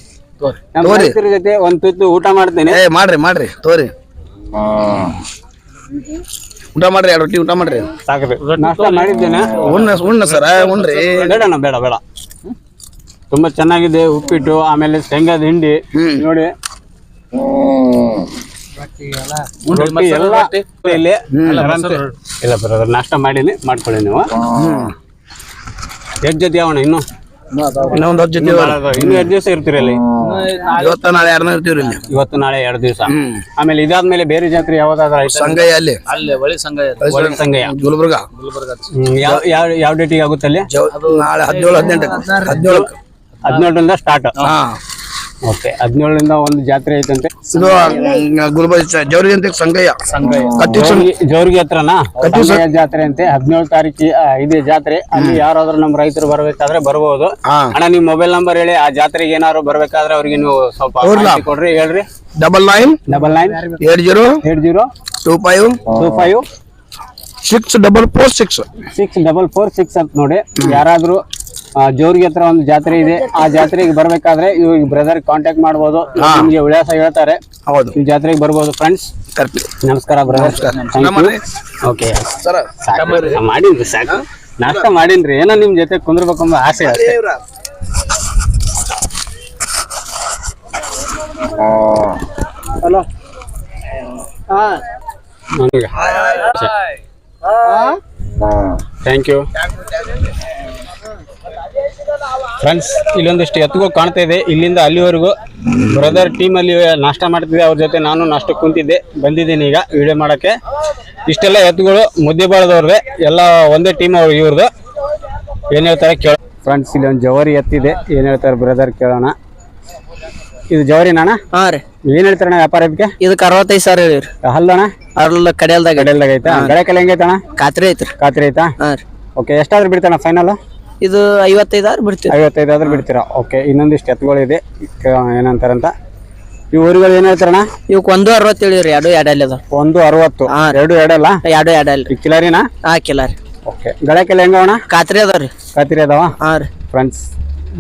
ನಮ್ಮ ರೈತರ ಜೊತೆ ಒಂದ್ ತುತ್ತು ಊಟ ಮಾಡ್ತೇನೆ. ಏ ಮಾಡ್ರಿ ಮಾಡ್ರಿ. ತೋರಿ. ಊಟ ಮಾಡ್ರಿ ಎರಡು ರೊಟ್ಟಿ ಊಟ ಮಾಡ್ರಿ. ಸಾಕ್ರಿ ನಾಷ್ಟ ಮಾಡಿದ್ದೇನೆ. ಉಣ್ಣ ಉಣ್ಣ ಸರ ಉಣ್ರಿ. ಬೇಡಣ್ಣ ಬೇಡ ಬೇಡ. ತುಂಬಾ ಚೆನ್ನಾಗಿದೆ ಉಪ್ಪಿಟ್ಟು ಆಮೇಲೆ ಶೇಂಗಾದ ಹಿಂಡಿ. ನೋಡಿ. ಎಲ್ಲ ಇಲ್ಲಿ. ಇಲ್ಲ ಬರೋದ್ರ ನಾಷ್ಟ ಮಾಡೀನಿ ಮಾಡ್ಕೊಳ್ಳಿ ನೀವು. ಎಷ್ಟ್ ಜೊತೆ ಅವಣ ಇನ್ನು. ಇನ್ನೂ ಒಂದ್ ಹತ್ತು ಜೊತೆ. ಇನ್ನು ಎರಡು ದಿವಸ ಇರ್ತೀರಿ ಅಲ್ಲಿ? ಇವತ್ತ ನಾಳೆ ಯಾರನ್ನ ಇರ್ತೀವ್ರಿ ಇಲ್ಲಿ? ಇವತ್ತು ನಾಳೆ ಎರಡು ದಿವಸ? ಆಮೇಲೆ ಇದಾದ್ಮೇಲೆ ಬೇರೆ ಜಾತ್ರೆ ಯಾವ್ದಾದ್ರು ಆಯ್ತಾ? ಸಂಗಯ್ಯ ಅಲ್ಲಿ? ಒಳ್ಳೆ ಸಂಗಯ್ಯ ಗುಲ್ಬರ್ಗ. ಹ್ಮ್, ಯಾವ ಯಾವ ಯಾವ ಡೇಟಿಗೆ ಆಗುತ್ತೆ ಅಲ್ಲಿ? ನಾಳೆ ಹದಿನೇಳು ಹದಿನೆಂಟು ಹದಿನೇಳಕ್ಕೆ. ಹದಿನೇಳರಿಂದ ಸ್ಟಾರ್ಟ್ ಹಾ. ಓಕೆ. ಹದಿನೇಳರಿಂದ ಒಂದು ಜಾತ್ರೆ ಐತಂತೆ? ಇದು ಜವರಿ ಅಂತ ಸಂಗಯ್ಯ. ಜೋರ್ಗಿ- ಜೋರ್ಗಿ ಹತ್ರನಾ? ಸಂಗಯ್ಯ ಜಾತ್ರೆ ಅಂತೆ. ಹದಿನೇಳು ತಾರೀಕಿ ಆ, ಇದೆ ಜಾತ್ರೆ. ಅಲ್ಲಿ ಯಾರಾದ್ರೂ ನಮ್ಮ ರೈತರು ಬರ್ಬೇಕಾದ್ರೆ ಬರ್ಬೋದು. ಹಾ. ಅಣ್ಣ ನಿಮ್ ಮೊಬೈಲ್ ನಂಬರ್ ಹೇಳಿ. ಆ ಜಾತ್ರೆಗೆ ಏನಾದ್ರು ಬರ್ಬೇಕಾದ್ರೆ ಅವ್ರಿಗೆ ನೀವು ಸ್ವಲ್ಪ ಮಾಹಿತಿ ಕೊಡ್ರಿ ಹೇಳ್ರಿ. Double nine double nine eight zero eight zero two five two five six double four six. Six double four six ಅಂತ ನೋಡಿ. ಯಾರಾದ್ರೂ ಜೋರ್ಗಿ ಹತ್ರ ಒಂದು ಜಾತ್ರೆ ಇದೆ. ಆ ಜಾತ್ರೆಗೆ ಬರ್ಬೇಕಾದ್ರೆ ಇವಾಗ ಬ್ರದರ್ ಕಾಂಟ್ಯಾಕ್ಟ್ ಮಾಡಬಹುದು ನಿಮ್ಗೆ ವಿಳಾಸ ಹೇಳ್ತಾರೆ. ಹೌದು. ಈ ಜಾತ್ರೆಗೆ ಬರ್ಬೋದು ಫ್ರೆಂಡ್ಸ್ ನಮಸ್ಕಾರ ಬ್ರದರ್. ಓಕೆ ಸರ ಮಾಡೀನ್ರಿ ಸಾಕು. ನಾಷ್ಟ ಮಾಡಿನ್ರಿ. ಏನೋ ನಿಮ್ ಜೊತೆ ಕುಂದ್ರಬೇಕಂಬ ಆಸೆ ಅಷ್ಟೇ. ಹಲೋ. ಥ್ಯಾಂಕ್ ಯು ಫ್ರೆಂಡ್ಸ್ ಇಲ್ಲೊಂದಿಷ್ಟು ಎತ್ತುಗಳು ಕಾಣ್ತಾ ಇದೆ. ಇಲ್ಲಿಂದ ಅಲ್ಲಿವರೆಗೂ ಬ್ರದರ್ ಟೀಮಲ್ಲಿ ನಾಷ್ಟ ಮಾಡ್ತಿದ್ದೆ ಅವ್ರ ಜೊತೆ ನಾನು ನಾಷ್ಟ ಕುಂತಿದ್ದೆ ಬಂದಿದ್ದೀನಿ ಈಗ ವಿಡಿಯೋ ಮಾಡೋಕ್ಕೆ. ಇಷ್ಟೆಲ್ಲ ಎತ್ತುಗಳು ಮುದ್ದೆ ಬಾಳದವ್ರದ್ದೆ ಎಲ್ಲ ಒಂದೇ ಟೀಮ್ ಅವ್ರು ಇವ್ರದ್ದು. ಏನು ಹೇಳ್ತಾರೆ ಕೇಳ ಫ್ರೆಂಡ್ಸ್ ಇಲ್ಲಿ ಒಂದು ಜವರಿ ಎತ್ತಿದೆ. ಏನು ಹೇಳ್ತಾರೆ ಬ್ರದರ್ ಕೇಳೋಣ. ಇದು ಜವರಿನಣ್ಣ ಹಾಂ ರೀ. ಏನು ಹೇಳ್ತಾರಣ್ಣ ವ್ಯಾಪಾರ ಇದಕ್ಕೆ? ಇದಕ್ಕೆ ಅರವತ್ತೈದು ಸಾವಿರ ಹೇಳಿರಿ ಹಲ್ಲಣ್ಣ? ಅರ್ಲ ಕಡೆಯಲ್ದಾಗ ಕಡೆಯಲ್ದಾಗ ಐತೆ? ಕಲೆ ಹೆಂಗೈತಣ್ಣ ಖಾತ್ರಿ ಐತ್ರಿ. ಖಾತ್ರಿ ಐತಾ? ಹಾಂ ರೀ. ಓಕೆ ಎಷ್ಟಾದ್ರೂ ಬಿಡ್ತಾನ ಫೈನಲ್ ಇದು ಐವತ್ತೈದಾರು ಬಿಡ್ತೀವಿ ಐವತ್ತೈದು ಆದ್ರೆ ಬಿಡ್ತೀರಾ? ಓಕೆ ಇನ್ನೊಂದಿಷ್ಟು ಎತ್ತುಗಳಿದೆ. ಏನಂತಾರಂತ? ಈ ಊರುಗಳು ಏನ್ ಹೇಳ್ತಾರಣ ಇವಕ್ ಒಂದು ಅರವತ್ತು ಹೇಳಿವ್ರಿ ಎರಡು ಎರಡಲ್ಲಿ ಅದ ಒಂದು ಅರವತ್ತು. ಹಾ. ಎರಡು ಎರಡಲ್ಲ? ಎರಡು ಎರಡಲ್ಲಿ. ಈ ಕಿಲಾರಿನಾ? ಹಾಕಿಲ್ಲ ರೀ ಓಕೆ ಗಳಕ್ಕೆಲ್ಲ ಹೆಂಗವಣ ಖಾತ್ರಿ ಅದಾವ್ರಿ ಕಾತಿರಿ ಅದಾವ? ಹಾಂ ರೀ. ಫ್ರೆಂಡ್ಸ್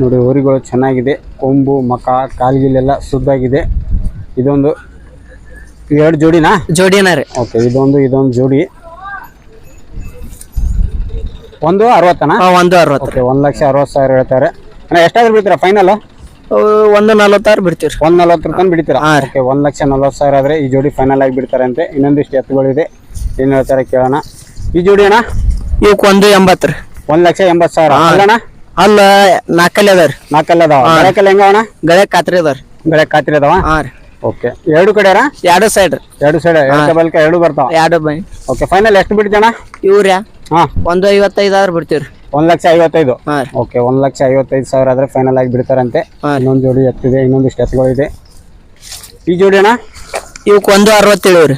ನೋಡಿ ಊರುಗಳು ಚೆನ್ನಾಗಿದೆ. ಕೊಂಬು ಮಕ ಕಾಲ್ಗಿಲ್ಲೆಲ್ಲ ಶುದ್ಧಾಗಿದೆ. ಇದೊಂದು ಎರಡು ಜೋಡಿನಾ? ಜೋಡಿನ ರೀ. ಓಕೆ ಇದೊಂದು ಇದೊಂದು ಜೋಡಿ. ಒಂದು ಅರವತ್ತನ? ಒಂದು ಅರವತ್ತು. ಓಕೆ ಒಂದು ಲಕ್ಷ ಅರವತ್ತು ಸಾವಿರ ಹೇಳ್ತಾರೆ. ಅಣ್ಣ ಎಷ್ಟಾದ್ರೂ ಬಿಡ್ತೀರಾ ಫೈನಲ್ ಅವು ಒಂದು ನಲವತ್ತಾರು ಬಿಡ್ತೀರಿ ಒಂದ್ ಒಂದು ನಲ್ವತ್ತು ರೂಪಾಯಿ ಬಿಡ್ತೀರಾ? ಹಾ ರೀ. ಓಕೆ ಒಂದು ಲಕ್ಷ ನಲ್ವತ್ತು ಸಾವಿರ ಆದ್ರೆ ಈ ಜೋಡಿ ಫೈನಲ್ ಆಗಿ ಬಿಡ್ತಾರಂತೆ. ಇನ್ನೊಂದಿಷ್ಟು ಎತ್ತುಗಳಿದೆ. ಏನು ಹೇಳ್ತಾರೆ ಕೇಳೋಣ. ಈ ಜೋಡಿ ಅಣ್ಣ? ಇವಕ್ಕೆ ಒಂದು ಎಂಬತ್ತು ರೀ. ಒಂದು ಲಕ್ಷ ಎಂಬತ್ತು ಸಾವಿರ. ಅಲ್ಲಣ್ಣ? ಅಲ್ಲ ನಾಲ್ಕಲ್ಲಿ ಅದ ರೀ. ನಾಲ್ಕಲ್ಲ ಅದಾವ. ಹೆಂಗ ಅಣ್ಣ? ಗಳೆ ಖಾತ್ರಿ ಅದಾವ ರೀ. ಬೆಳೆ ಖಾತ್ರಿ ಅದಾವ? ಹಾಂ ರೀ. ಓಕೆ ಎರಡು ಕಡೆ ಅಣ್ಣ? ಎರಡು ಸೈಡ್ ರೀ. ಎರಡು ಸೈಡ್ ಎರಡು ಬಲ್ಕ ಎರಡು ಬರ್ತಾವ? ಎರಡು ಬೈ. ಓಕೆ ಫೈನಲ್ ಎಷ್ಟು ಇವ್ರ್ಯಾ? ಹಾಂ ಒಂದು ಐವತ್ತೈದು ಆದ್ರೆ ಬಿಡ್ತೀವ್ರಿ. ಒಂದ್ ಲಕ್ಷ ಐವತ್ತೈದು? ಹಾಂ ರೀ. ಓಕೆ ಒಂದು ಲಕ್ಷ ಐವತ್ತೈದು ಸಾವಿರ ಆದ್ರೆ ಫೈನಲ್ ಆಗಿ ಬಿಡ್ತಾರಂತೆ. ಇನ್ನೊಂದು ಜೋಡಿ ಎತ್ತಿದೆ ಇನ್ನೊಂದಿಷ್ಟು ಇದೆ ಈ ಜೋಡಿ ಅಣ್ಣ ಇವಕ್ಕೆ ಒಂದು ಅರವತ್ತೇಳು ರೀ.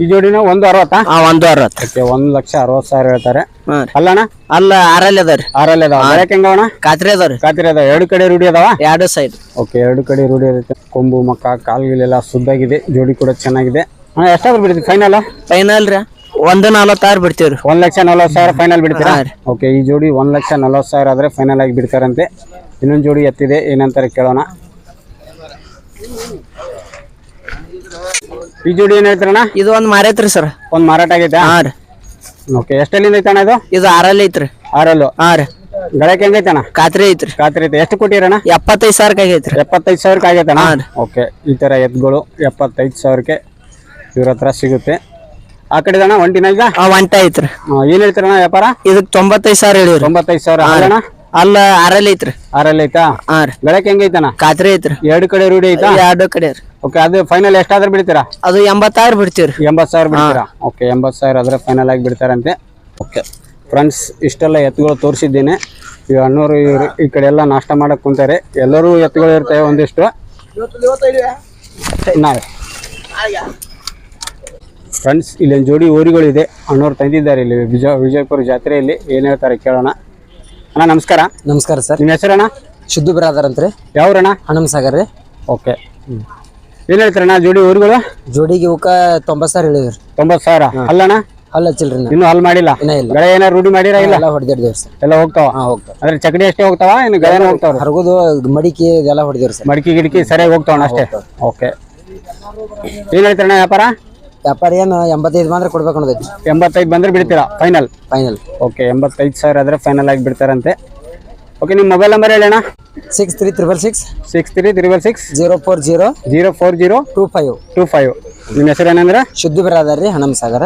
ಈ ಜೋಡಿನ ಒಂದು ಅರವತ್ತಾ? ಹಾಂ ಒಂದು ಅರವತ್ತು. ಓಕೆ ಒಂದು ಲಕ್ಷ ಅರವತ್ತು ಸಾವಿರ ಹೇಳ್ತಾರೆ. ಹಾಂ ರೀ. ಅಲ್ಲಣ್ಣ? ಅಲ್ಲ ಆರಲ್ಲಿ ಅದ ರೀ. ಆರಲ್ಲಿ ಅದಾವ. ಬೆಳಕ್ಕೆ ಹೆಂಗವಣ? ಖಾತ್ರಿ ಅದಾವ ರೀ. ಖಾತ್ರಿ ಅದಾವ ಎರಡು ಕಡೆ ರೂಢಿ ಅದಾವ? ಎರಡು ಸೈಡ್ ಓಕೆ ಎರಡು ಕಡೆ ರೂಢಿ ಇರುತ್ತೆ ಕೊಂಬು ಮಕ್ಕ ಕಾಲ್ಗಿಲೆಲ್ಲ ಸುದ್ದಾಗಿದೆ ಜೋಡಿ ಕೂಡ ಚೆನ್ನಾಗಿದೆ. ಅಣ್ಣ ಎಷ್ಟಾದ್ರೂ ಬಿಡ್ತೀವಿ ಫೈನಲ್ ಫೈನಲ್ ರೀ. ಒಂದು ನಲವತ್ತಾರು ಬಿಡ್ತೀವಿ ರೀ. ಒಂದು ಲಕ್ಷ ನಲ್ವತ್ತು ಸಾವಿರ ಫೈನಲ್ ಬಿಡ್ತೀರಾ. ಓಕೆ ಈ ಜೋಡಿ ಒಂದ್ ಲಕ್ಷ ನಲ್ವತ್ತು ಸಾವಿರ ಆದ್ರೆ ಫೈನಲ್ ಆಗಿ ಬಿಡ್ತಾರಂತೆ. ಇನ್ನೊಂದು ಜೋಡಿ ಎತ್ತಿದೆ ಏನಂತಾರೆ ಕೇಳೋಣ. ಈ ಜೋಡಿ ಏನ್ ಹೇಳ್ತಾರಣ್ಣ? ಇದು ಒಂದು ಮಾರೈತ್ರಿ ಸರ್. ಒಂದು ಮಾರಾಟ ಆಗೈತೆ? ಹಾಂ ರೀ. ಓಕೆ ಎಷ್ಟಲ್ಲಿಂದ ಐತಣ್ಣ ಇದು? ಇದು ಆರಲ್ಲಿ ಐತ್ರಿ. ಆರಲ್ಲು? ಹಾ ರೀ. ಗಳಕ್ಕೆ ಹೆಂಗೈತಣ್ಣ? ಖಾತ್ರಿ ಐತ್ರಿ. ಖಾತ್ರಿ ಐತೆ. ಎಷ್ಟು ಕೊಟ್ಟಿರಣ್ಣ? ಎಪ್ಪತ್ತೈದು ಸಾವಿರಕ್ಕೆ ಆಗೈತ್ರಿ. ಎಪ್ಪತ್ತೈದು ಸಾವಿರಕ್ಕೆ ಆಗೈತಣ್ಣ? ಹಾಂ ರೀ. ಓಕೆ ಈ ಥರ ಎತ್ತುಗಳು ಎಪ್ಪತ್ತೈದು ಸಾವಿರಕ್ಕೆ ಇವ್ರ ಹತ್ರ ಸಿಗುತ್ತೆ. ಆ ಕಡೆದಣ್ಣ ಒಂಟಿನ ಈಗ? ಆ ಒಂಟ ಐತ್ರಿ. ಏನು ಹೇಳ್ತಾರಣ್ಣ ವ್ಯಾಪಾರ? ಇದಕ್ಕೆ ತೊಂಬತ್ತೈದು ಸಾವಿರ ಹೇಳಿವ್ರಿ. ತೊಂಬತ್ತೈದು ಸಾವಿರ. ಅಲ್ಲಣ್ಣ? ಅಲ್ಲ ಆರಲ್ಲಿ ಐತ್ರಿ. ಆರಲ್ಲಿ ಐತಾ? ಹಾಂ ರೀ. ಗಳಕ್ಕೆ ಹೆಂಗೈತಣ್ಣ? ಖಾತ್ರಿ ಐತ್ರಿ. ಎರಡು ಕಡೆ ರೂಢಿ ಐತಾ? ಎರಡು ಕಡೆ ರೀ. ಓಕೆ ಅದು ಫೈನಲ್ ಎಷ್ಟಾದ್ರೂ ಬಿಡ್ತೀರಾ? ಅದು ಎಂಬತ್ತಾರು ಬಿಡ್ತೀರಿ ಎಂಬತ್ತು ಸಾವಿರ ಬಿಡ್ತೀರಾ? ಓಕೆ ಎಂಬತ್ತು ಸಾವಿರ ಆದರೆ ಫೈನಲ್ ಆಗಿ ಬಿಡ್ತಾರಂತೆ. ಓಕೆ. ಫ್ರೆಂಡ್ಸ್ ಇಷ್ಟೆಲ್ಲ ಎತ್ತುಗಳು ತೋರಿಸಿದ್ದೇನೆ. ಈ ಅಣ್ಣವರು ಇವರು ಈ ಕಡೆ ಎಲ್ಲ ನಾಷ್ಟ ಮಾಡಕ್ಕೆ ಕುಂತಾರೆ. ಎಲ್ಲರೂ ಎತ್ತುಗಳು ಇರ್ತವೆ ಒಂದಿಷ್ಟು. ನಾಳೆ ಫ್ರೆಂಡ್ಸ್ ಇಲ್ಲೊಂದು ಜೋಡಿ ಊರಿಗಳಿದೆ ಅಣ್ಣವ್ರು ತಂದಿದ್ದಾರೆ ಇಲ್ಲಿ ವಿಜಯ ವಿಜಯಪುರ ಜಾತ್ರೆಯಲ್ಲಿ. ಏನು ಹೇಳ್ತಾರೆ ಕೇಳೋಣ. ಅಣ್ಣ ನಮಸ್ಕಾರ. ನಮಸ್ಕಾರ ಸರ್. ನಿಮ್ಮ ಹೆಸರಣ್ಣ? ಶುದ್ಧ ಬ್ರಾದರ್ ರೀ. ಯಾವ್ರಣ್ಣ? ಹಣಮ್ ಸಾಗರ್ ರೀ. ಓಕೆ. ಏನು ಹೇಳ್ತಾರಣ್ಣ ಜೋಡಿ ಊರುಗಳು ಜೋಡಿಗೆ ಇವಕ್ಕ ತೊಂಬತ್ತು ಸಾವಿರ ಹೇಳಿದ್ರಿ ತೊಂಬತ್ತು ಸಾವಿರ. ಅಲ್ಲಣ್ಣ? ಹಲ್ಲ ಹಚ್ಚಿಲ್ರಿ ನಾ ಇನ್ನೂ ಹಲ್ ಮಾಡಿಲ್ಲ? ಇನ್ನ ಇಲ್ಲ. ಗಳೆ ಏನಾರ ರೂಢಿ ಮಾಡಿರ ಇಲ್ಲ? ಎಲ್ಲ ಹೊಡೆದಿಡ್ದೇವ್ರಿ ಸರ್. ಎಲ್ಲ ಹೋಗ್ತಾವ? ಹಾ ಹೋಗ್ತಾವ. ಅಂದ್ರೆ ಚಕಡಿ ಅಷ್ಟೇ ಹೋಗ್ತಾವ? ಇನ್ನು ಗಳೆನ ಹೋಗ್ತಾವ್ರಿ? ಹರಗೋದು ಮಡಿಕೆ ಇದೆಲ್ಲ ಹೊಡೆದಿವ್ರಿ ಸರ್. ಮಡಿಕೆ ಗಿಡಕಿ ಸರಿಯಾಗಿ ಹೋಗ್ತಾವಣ ಅಷ್ಟೇ? ಓಕೆ. ಏನ್ ಹೇಳ್ತಾರಣ್ಣ ವ್ಯಾಪಾರ? ವ್ಯಾಪಾರ ಏನು ಎಂಬತ್ತೈದು ಬಂದ್ರೆ ಕೊಡ್ಬೇಕು ಅನ್ನೋದೈತಿ. ಎಂಬತ್ತೈದು ಬಂದ್ರೆ ಬಿಡ್ತೀರಾ? ಫೈನಲ್? ಫೈನಲ್. ಓಕೆ ಎಂಬತ್ತೈದು ಸಾವಿರ ಆದ್ರೆ ಫೈನಲ್ ಆಗಿ ಬಿಡ್ತಾರಂತೆ. ಓಕೆ ನಿಮ್ಮ mobile number ಹೇಳಣ್ಣ six three triple six six three triple six zero four zero zero four zero two five two five ನಿಮ್ಮ ಹೆಸರು ಏನಂದ್ರೆ? ಶುದ್ಧ ಬ್ರಾದರ್ ರೀ ಹಣಮ್ ಸಾಗರ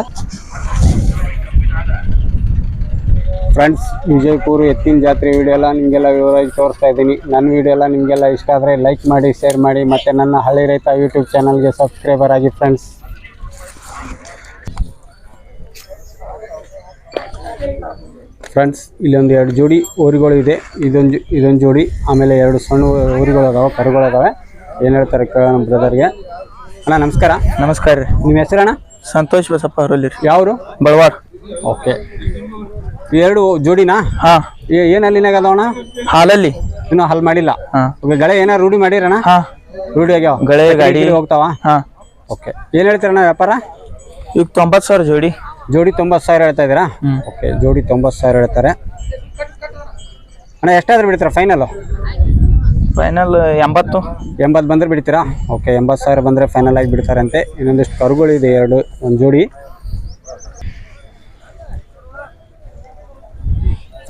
ಫ್ರೆಂಡ್ಸ್ ವಿಜಯಪುರ ಎತ್ತಿನ ಜಾತ್ರೆ ವಿಡಿಯೋ ಎಲ್ಲ ನಿಮಗೆಲ್ಲ ವಿವರವಾಗಿ ತೋರಿಸ್ತಾ ಇದ್ದೀನಿ. ನನ್ನ ವಿಡಿಯೋ ಎಲ್ಲ ನಿಮಗೆಲ್ಲ ಇಷ್ಟ ಆದರೆ ಲೈಕ್ ಮಾಡಿ ಶೇರ್ ಮಾಡಿ ಮತ್ತು ನನ್ನ ಹಳ್ಳಿ ರೈತ ಯೂಟ್ಯೂಬ್ ಚಾನಲ್ಗೆ ಸಬ್ಸ್ಕ್ರೈಬರ್ ಆಗಿ ಫ್ರೆಂಡ್ಸ್ ಫ್ರೆಂಡ್ಸ್ ಇಲ್ಲೊಂದು ಎರಡು ಜೋಡಿ ಊರುಗಳು ಇದೆ. ಇದೊಂದು ಇದೊಂದು ಜೋಡಿ ಆಮೇಲೆ ಎರಡು ಸಣ್ಣ ಊರುಗಳು ಅದಾವೆ ಕರುಗಳು ಅದಾವೆ ಏನು ಹೇಳ್ತಾರೆ ಕೇಳೋಣ ಬ್ರದರ್ಗೆ ಅಣ್ಣ ನಮಸ್ಕಾರ. ನಮಸ್ಕಾರ ರೀ. ನಿಮ್ಮ ಹೆಸರಣ್ಣ? ಸಂತೋಷ್ ಬಸಪ್ಪ ಅವರಲ್ಲಿ ಯಾವರು? ಬಳವಾರ್. ಓಕೆ ಎರಡು ಜೋಡಿನಾ? ಹಾ. ಏನ್ ಅಲ್ಲಿನಾಗ ಅದಾವಣ ಹಾಲಲ್ಲಿ. ಇನ್ನು ಹಲ್ ಮಾಡಿಲ್ಲ. ಗಳೆ ಏನಾರ ರೂಢಿ ಮಾಡಿರಣ ಹಾ. ರೂಢಿ ಆಗ್ಯಾವ? ಗಳೆ, ಗಾಡಿ. ಹೋಗ್ತಾವ? ಹಾ. ಓಕೆ. ಏನ್ ಹೇಳ್ತೀರಣ್ಣ ವ್ಯಾಪಾರ? ಈಗ ತೊಂಬತ್ತು ಸಾವಿರ ಜೋಡಿ. ಜೋಡಿ ತೊಂಬತ್ತು ಸಾವಿರ ಹೇಳ್ತಾ ಇದ್ದೀರಾ? ಓಕೆ ಜೋಡಿ ತೊಂಬತ್ತು ಸಾವಿರ ಹೇಳ್ತಾರೆ. ಅಣ್ಣ ಎಷ್ಟಾದ್ರೂ ಬಿಡ್ತೀರಾ ಫೈನಲ್? ಫೈನಲ್ ಎಂಬತ್ತು. ಎಂಬತ್ತು ಬಂದ್ರೆ ಬಿಡ್ತೀರಾ? ಓಕೆ ಎಂಬತ್ತು ಸಾವಿರ ಬಂದರೆ ಫೈನಲ್ ಆಗಿ ಬಿಡ್ತಾರಂತೆ. ಇನ್ನೊಂದಿಷ್ಟು ಕರುಗಳು ಇದೆ ಎರಡು ಒಂದು ಜೋಡಿ.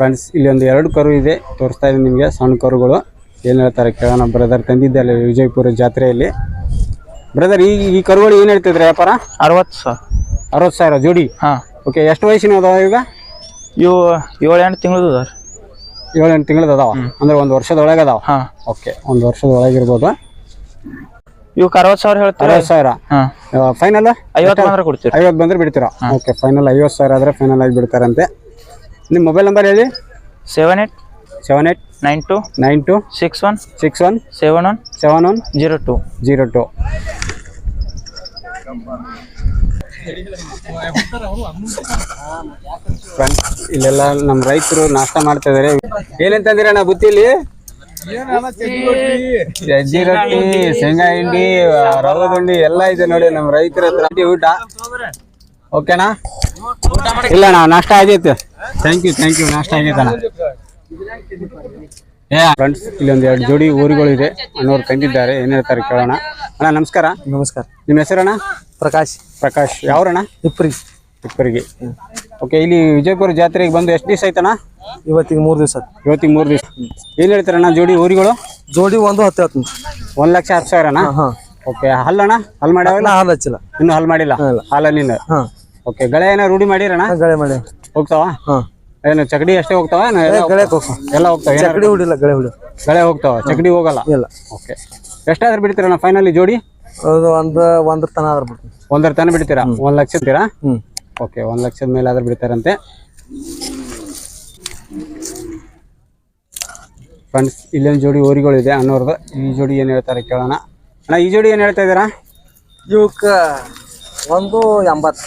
ಫ್ರೆಂಡ್ಸ್ ಇಲ್ಲಿ ಒಂದು ಎರಡು ಕರು ಇದೆ. ತೋರಿಸ್ತಾ ಇದ್ದೀನಿ ನಿಮಗೆ ಸಣ್ಣ ಕರುಗಳು. ಏನು ಹೇಳ್ತಾರೆ ಕೇಳೋಣ ಬ್ರದರ್ ತಂದಿದ್ದಲ್ಲ ವಿಜಯಪುರ ಜಾತ್ರೆಯಲ್ಲಿ. ಬ್ರದರ್ ಈ ಈ ಕರುಗಳು ಏನು ಹೇಳ್ತಿದ್ರೆ ವ್ಯಾಪಾರ? ಅರವತ್ತು ಸಾವಿರ ಅರವತ್ತು ಸಾವಿರ ಜೋಡಿ? ಹಾಂ. ಓಕೆ ಎಷ್ಟು ವಯಸ್ಸಿನ ಅದಾವ ಈಗ ಇವು ಏಳು ಎಂಟು ತಿಂಗಳದು ಅದಾವ ರೀ. ಏಳು ಎಂಟು ತಿಂಗಳದ ಅದಾವ? ಅಂದ್ರೆ ಒಂದು ವರ್ಷದೊಳಗೆ ಅದಾವ? ಹಾಂ. ಓಕೆ ಒಂದು ವರ್ಷದ ಒಳಗಿರ್ಬೋದು ಇವಕ್ಕೆ ಅರವತ್ತು ಸಾವಿರ ಹೇಳ್ತಾರೆ? ಅರವತ್ತು ಸಾವಿರ? ಹಾ. ಫೈನಲ್ ಐವತ್ತು ಬಂದ್ರೆ ಕೊಡ್ತೀರಾ? ಐವತ್ತು ಬಂದ್ರೆ ಬಿಡ್ತೀರಾ? ಓಕೆ ಫೈನಲ್ ಐವತ್ತು ಸಾವಿರ ಆದರೆ ಫೈನಲ್ ಆಗಿ ಬಿಡ್ತಾರಂತೆ. ನಿಮ್ಮ ಮೊಬೈಲ್ ನಂಬರ್ ಹೇಳಿ? Seven eight seven eight nine two nine two six one six one seven one seven one zero two zero two friends ಇಲ್ಲೆಲ್ಲ ನಮ್ಮ ರೈತರು ನಾಷ್ಟ ಮಾಡ್ತಾ ಇದಾರೆ. ಏನಂತಂದಿರಣ್ಣ ಬುತ್ತಿಲಿ ಸಜ್ಜಿ ರೊಟ್ಟಿ ಶೇಂಗಾ ಹಿಂಡಿ ರವೆ ಎಲ್ಲ ಇದೆ ನೋಡಿ ನಮ್ಮ ರೈತರ ಊಟ ಓಕೆನಾ? ಇಲ್ಲ ಅಣ್ಣ ನಾಷ್ಟ ಆಗೈತೆ. ಥ್ಯಾಂಕ್ ಯು ಥ್ಯಾಂಕ್ ಯು ನಾಷ್ಟ ಆಗೈತೆ ಅಣ್ಣ. ಏ ಫ್ರೆಂಡ್ಸ್ ಇಲ್ಲೊಂದು ಎರಡು ಜೋಡಿ ಊರುಗಳಿದೆ ಅಣ್ಣವ್ರು ತಂದಿದ್ದಾರೆ ಏನು ಹೇಳ್ತಾರೆ ಕೇಳೋಣ. ಅಣ್ಣ ನಮಸ್ಕಾರ. ನಮಸ್ಕಾರ. ನಿಮ್ಮ ಹೆಸರಣ್ಣ ಪ್ರಕಾಶ್. ಪ್ರಕಾಶ್. ಯಾವ್ರಣ್ಣ? ಇಪ್ರಿ. ಇಬ್ಬರಿಗೆ ಓಕೆ ಇಲ್ಲಿ ವಿಜಯಪುರ ಜಾತ್ರೆಗೆ ಬಂದು ಎಷ್ಟು ದಿವಸ ಆಯ್ತಣ್ಣ? ಇವತ್ತಿಗೆ ಮೂರು ದಿವಸ ಇವತ್ತಿಗೆ ಮೂರು ದಿವಸ. ಏನು ಹೇಳ್ತಾರಣ್ಣ ಜೋಡಿ ಊರಿಗಳು? ಜೋಡಿ ಒಂದು ಹತ್ತು ಹತ್ತು ಒಂದು ಲಕ್ಷ ಹತ್ತು ಸಾವಿರಣ್ಣ ಓಕೆ ಹಲ್ಲಣ್ಣ? ಹಲ್ ಮಾಡ್ಯಾವಲ್ಲ? ಹಾಲು ಹಚ್ಚಿಲ್ಲ. ಇನ್ನೂ ಹಲ್ ಮಾಡಿಲ್ಲ? ಹಲ್ಲ ನಿನ್ನ ಹಾಂ. ಓಕೆ ಗಳೆ ಏನೋ ರೂಢಿ ಮಾಡಿರಣ್ಣ ಗಳೆ ಮಾಡಿ. ಹೋಗ್ತಾವ? ಹಾಂ. ಏನು ಚಕಡಿ ಅಷ್ಟೇ ಹೋಗ್ತಾವ? ಏನು ಎಲ್ಲ ಗಳೆ ಹೋಗ್ತಾವ? ಎಲ್ಲ ಹೋಗ್ತಾವ? ಏನಾರ- ಚಕಡಿ ಹುಡಿಲ್ಲ ಗಳೆ ಹುಡಿ ಗಳೆ ಹೋಗ್ತಾವ? ಚಕಡಿ ಹೋಗಲ್ಲ? ಇಲ್ಲ. ಓಕೆ. ಎಷ್ಟಾದ್ರೂ ಬಿಡ್ತೀರಣ್ಣ ಫೈನಲಿ ಜೋಡಿ? ಅದು ಒಂದು ಒಂದ್ರ ತನ ಆದ್ರ ಬಿಡ್ತೀನಿ. ಒಂದರ ತನ ಬಿಡ್ತೀರಾ? ಒಂದ್ ಲಕ್ಷ ಬಿಡ್ತೀರಾ? ಹ್ಞೂ ಓಕೆ ಒಂದ್ ಲಕ್ಷದ ಮೇಲೆ ಆದ್ರೂ ಬಿಡ್ತಾರಂತೆ. ಫ್ರೆಂಡ್ಸ್ ಇಲ್ಲೊಂದು ಜೋಡಿ ಊರಿಗಳಿದೆ ಅನ್ನೋರ್ದು ಈ ಜೋಡಿ ಏನು ಹೇಳ್ತಾರೆ ಕೇಳೋಣ. ಅಣ್ಣ ಈ ಜೋಡಿ ಏನು ಹೇಳ್ತಾ ಇದ್ದೀರಾ? ಇವಕ್ಕೆ ಒಂದು ಎಂಬತ್ತು.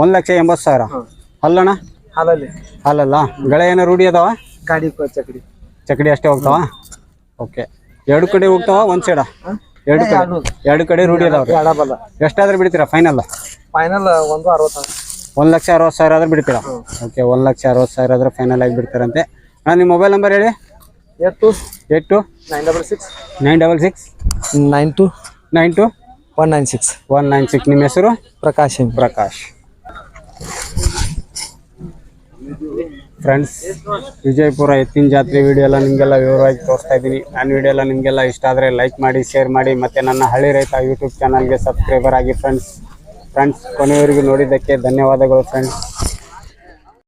ಒಂದ್ ಲಕ್ಷ ಎಂಬತ್ತು ಸಾವಿರ. ಅಲ್ಲಣ್ಣ ಹಾಲಲ್ಲಿ. ಅಲ್ಲಲ್ಲ ಗಳೆ ಏನೋ ರೂಢಿ ಅದಾವ? ಗಾಡಿ ಚಕಡಿ. ಚಕಡಿ ಅಷ್ಟೇ ಹೋಗ್ತಾವ? ಓಕೆ. ಎರಡು ಕಡೆ ಹೋಗ್ತಾವ ಒಂದ್ ಸೈಡ ಎರಡು ಕಡೆ. ಎರಡು. ಕಡೆ ರೂಢಿ ಅದಾವ ಎಷ್ಟಾದ್ರೂ ಬಿಡ್ತೀರಾ ಫೈನಲ್ ಫೈನಲ್ ಒಂದು ಅರವತ್ತು ಒಂದ್ ಲಕ್ಷ ಅರವತ್ತು ಸಾವಿರ ಆದ್ರೆ ಬಿಡ್ತೀರಾ? ಓಕೆ ಒಂದ್ ಲಕ್ಷ ಅರವತ್ತು ಸಾವಿರ ಆದ್ರೆ ಫೈನಲ್ ಆಗಿ ಬಿಡ್ತಾರಂತೆ. ಅಣ್ಣ ನಿಮ್ಮ ಮೊಬೈಲ್ ನಂಬರ್ ಹೇಳಿ. Eight two nine double six. Nine double six. Nine two nine two one nine six. One nine six. ನಿಮ್ಮ ಹೆಸರು? ಪ್ರಕಾಶ್ ಪ್ರಕಾಶ್. ಫ್ರೆಂಡ್ಸ್ ವಿಜಯಪುರ ಎತ್ತಿನ ಜಾತ್ರೆ ವಿಡಿಯೋ ಎಲ್ಲ ನಿಮಗೆಲ್ಲ ವಿವರವಾಗಿ ತೋರಿಸ್ತಾ ಇದ್ದೀನಿ. ನನ್ನ ವಿಡಿಯೋ ಎಲ್ಲ ನಿಮಗೆಲ್ಲ ಇಷ್ಟ ಆದರೆ ಲೈಕ್ ಮಾಡಿ ಶೇರ್ ಮಾಡಿ, ಮತ್ತು ನನ್ನ ಹಳ್ಳಿ ರೈತ ಯೂಟ್ಯೂಬ್ ಚಾನಲ್ಗೆ ಸಬ್ಸ್ಕ್ರೈಬರ್ ಆಗಿ ಫ್ರೆಂಡ್ಸ್ ಫ್ರೆಂಡ್ಸ್ ಕೊನೆಯವರೆಗೂ ನೋಡಿದ್ದಕ್ಕೆ ಧನ್ಯವಾದಗಳು ಫ್ರೆಂಡ್ಸ್